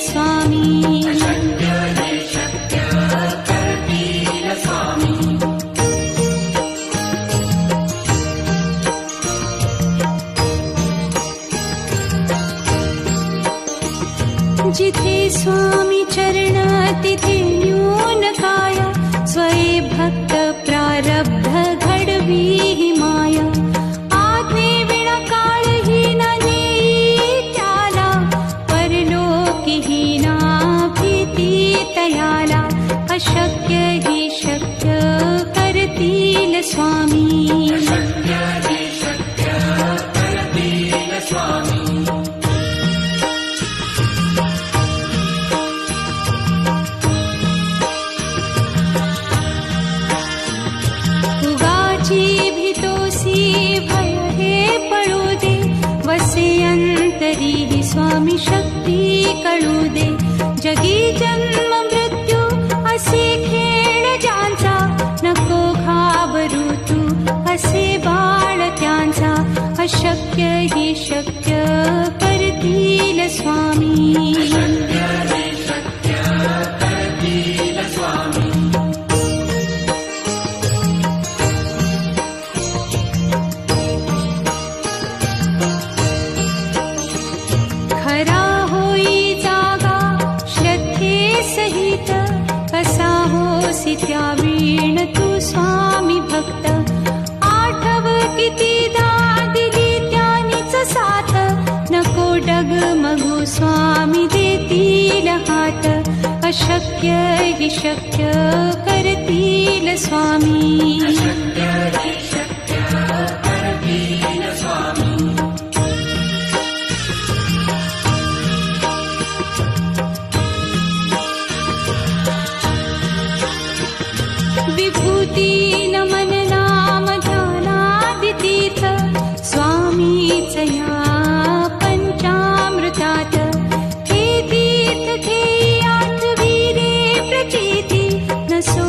स्वामी। जिथे स्वामी चरण तिथे अशक्य हि शक्य करतील स्वामी। उगाची भीतोसी भय हे पळू दे वसे अंतरी ही स्वामी शक्ती कळू दे जगी जन्म मृत्यू घाबरू तू असे बाळ त्यांचा। अशक्य ही शक्य करतील स्वामी सहित कसा होसी त्या वीण तू स्वामी भक्त। आठव कितीदा दिली त्यानीच साथ। नको डग मगू स्वामी देतील हात। अशक्य शक्य करतील स्वामी पञ्चामृतात् के दीर्त के